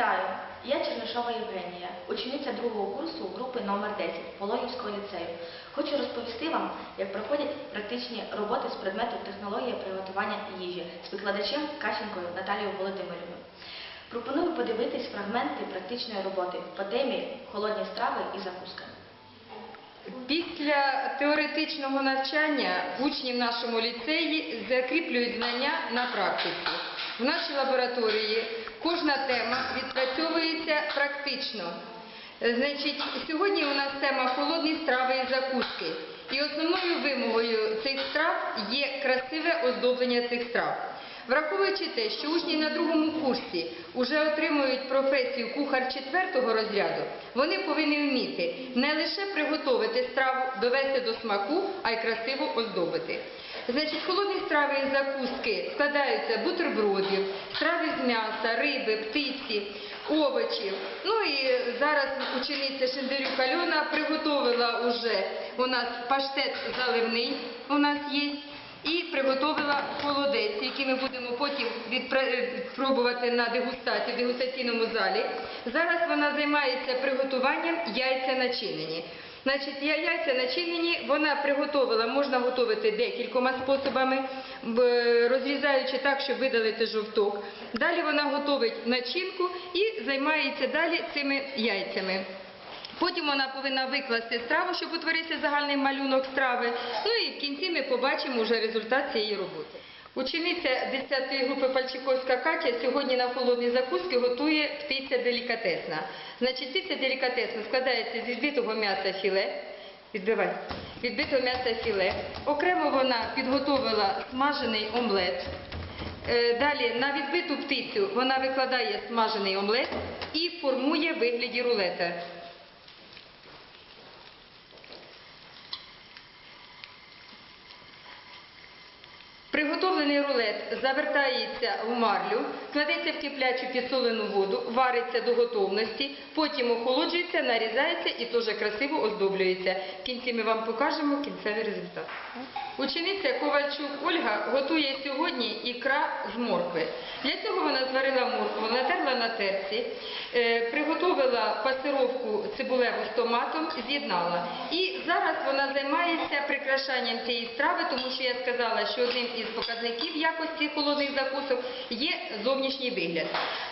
Вітаю! Я Чернишова Євгенія, учениця другого курсу групи номер 10 Пологівського ліцею. Хочу розповісти вам, як проходять практичні роботи з предмету технологія приготування їжі з викладачем Кащенкою Наталією Володимирівною. Пропоную подивитись фрагменти практичної роботи по темі холодні страви і закуска. Після теоретичного навчання учні в нашому ліцеї закріплюють знання на практиці. В нашій лабораторії кожна тема відпрацьовується практично. Значить, сьогодні у нас тема холодні страви і закуски. І основною вимогою цих страв є красиве оздоблення цих страв. Враховуючи те, що учні на другому курсі вже отримують професію кухар четвертого розряду, вони повинні вміти не лише приготувати страву, довести до смаку, а й красиво оздобити. Значить, холодні страви і закуски складаються бутербродів, страви з м'яса, риби, птиці, овочів. Ну і зараз учениця Шендерюк Альона приготовила уже у нас паштет заливний, у нас є. І приготовила холодець, який ми будемо потім відпра- пробувати на дегустації в дегустаційному залі. Зараз вона займається приготуванням яйця начинені. Значить, я- яйця начинені, вона приготовила, можна готувати декількома способами, розрізаючи так, щоб видалити жовток. Далі вона готовить начинку і займається далі цими яйцями. Потім вона повинна викласти страву, щоб утворився загальний малюнок страви. Ну і в кінці ми побачимо вже результат цієї роботи. Учениця 10-ї групи Пальчиковська Катя сьогодні на холодні закуски готує птиця делікатесна. Значить, птиця делікатесна складається з відбитого м'яса філе. Відбивай. Відбитого м'яса філе. Окремо вона підготовила смажений омлет. Е, Далі на відбиту птицю вона викладає смажений омлет і формує вигляді рулета. Приготовлений рулет завертається в марлю, кладеться в киплячу підсолену воду, вариться до готовності, потім охолоджується, нарізається і теж красиво оздоблюється. В кінці ми вам покажемо кінцевий результат. Учениця Ковальчук Ольга готує сьогодні ікра з моркви. Для цього вона зварила моркву, натерла на терці, е, приготовила пасировку цибулеву з томатом, з'єднала. І зараз вона займається прикрашанням цієї страви, тому що я сказала, що одним із показників якості холодних закусок є зовнішній вигляд.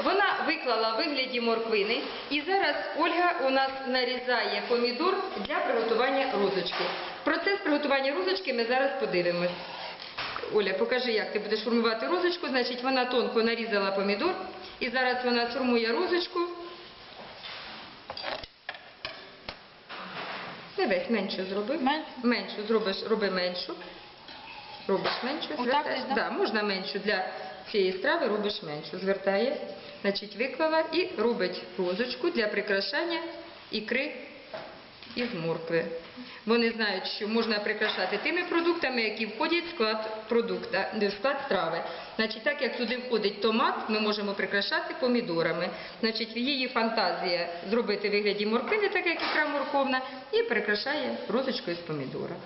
Вона виклала вигляді морквини, і зараз Ольга у нас нарізає помідор для приготування розочки. Процес приготування розочки ми зараз подивимось. Оля, покажи, як ти будеш формувати розочку. Значить, вона тонко нарізала помідор, і зараз вона сформує розочку. Не весь меншу зроби. Мен- Меншу зробиш, роби меншу. Робиш меншу, звертаєш. да? Да, можна меншу для цієї страви, робиш меншу. Звертає, значить, виклала і робить розочку для прикрашання ікри із моркви. Вони знають, що можна прикрашати тими продуктами, які входять в склад продукта, в склад страви. Значить, так як туди входить томат, ми можемо прикрашати помідорами. Значить, її фантазія зробити вигляді морквини, так як ікра морковна, і прикрашає розочкою з помідора.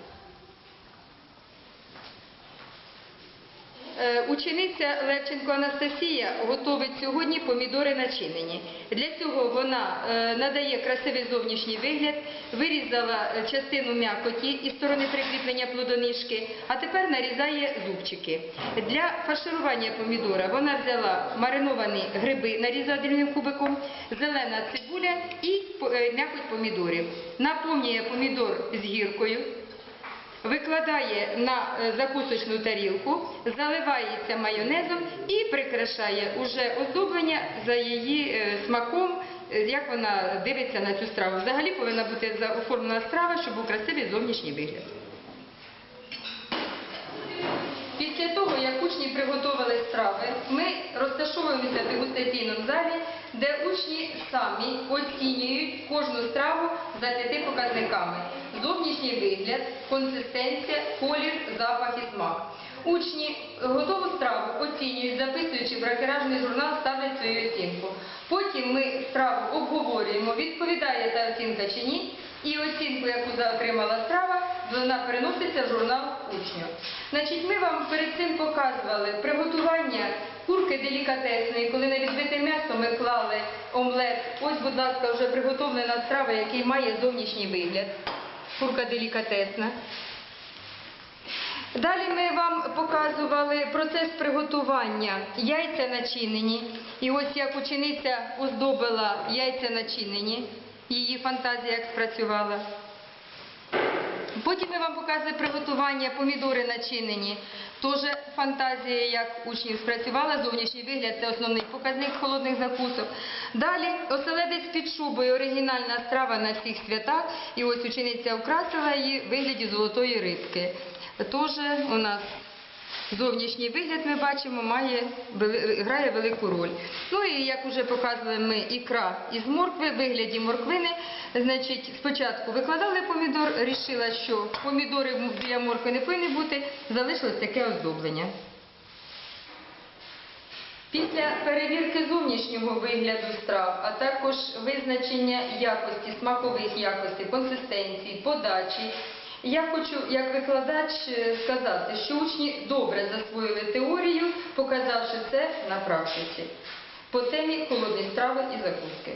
Учениця Левченко Анастасія готовить сьогодні помідори начинені. Для цього вона е, надає красивий зовнішній вигляд, вирізала е, частину м'якоті із сторони прикріплення плодонижки, а тепер нарізає зубчики. Для фарширування помідора вона взяла мариновані гриби, нарізала дрібним кубиком, зелена цибуля і е, м'якоть помідорів. Наповнює помідор з гіркою викладає на е, закусочну тарілку, заливається майонезом і прикрашає уже оздоблення за її е, смаком, е, як вона дивиться на цю страву. Взагалі повинна бути оформлена страва, щоб був красивий зовнішній вигляд. Після того, як учні приготували страви, ми розташовуємося в дегустаційному залі, де учні самі оцінюють кожну страву за п'яти показниками. Зовнішній вигляд, консистенція, колір, запах і смак. Учні готову страву оцінюють, записуючи в ракеражний журнал, ставлять свою оцінку. Потім ми страву обговорюємо, відповідає та оцінка чи ні, і оцінку, яку отримала страва, вона переноситься в журнал учню. Значить, ми вам перед цим показували приготування курки делікатесної, коли на відбите м'ясо ми клали омлет. Ось, будь ласка, вже приготовлена страва, який має зовнішній вигляд. Курка делікатесна. Далі ми вам показували процес приготування яйця начинені. І ось як учениця оздобила яйця начинені, її фантазія як спрацювала. Потім ми вам показуємо приготування помідори начинені. Теж фантазія, як учнів спрацювала, зовнішній вигляд це основний показник холодних закусок. Далі оселедець під шубою, оригінальна страва на всіх святах. І ось учениця украсила її в вигляді золотої рибки. Теж у нас Зовнішній вигляд ми бачимо, має, грає велику роль. Ну і як вже показували ми ікра із моркви, вигляді морквини. Значить, спочатку викладали помідор, рішила, що помідори біля моркви не повинні бути, залишилось таке оздоблення. Після перевірки зовнішнього вигляду страв, а також визначення якості, смакових якостей, консистенції, подачі, я хочу, як викладач, е, сказати, що учні добре засвоїли теорію, показавши це на практиці по темі холодні страви і закуски.